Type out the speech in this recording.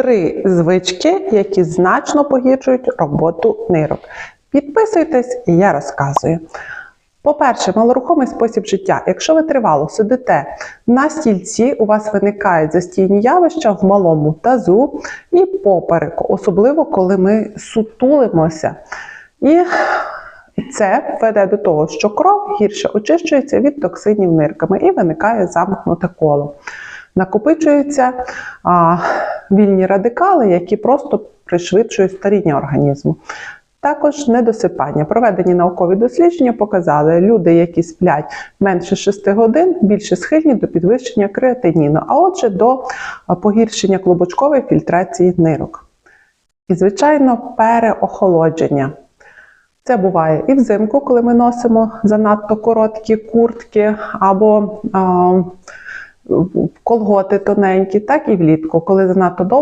три звички, які значно погіршують роботу нирок. Підписуйтесь, і я розказую. По-перше, малорухомий спосіб життя. Якщо ви тривало сидите на стільці, у вас виникають застійні явища в малому тазу і попереку, особливо коли ми сутулимося. І це веде до того, що кров гірше очищується від токсинів нирками і виникає замкнуте коло. Накопичуються а, вільні радикали, які просто пришвидшують старіння організму. Також недосипання. Проведені наукові дослідження показали, люди, які сплять менше 6 годин, більше схильні до підвищення креатиніну, а отже, до погіршення клубочкової фільтрації нирок. І, звичайно, переохолодження. Це буває і взимку, коли ми носимо занадто короткі куртки або колготи тоненькі, так і влітку, коли занадто довго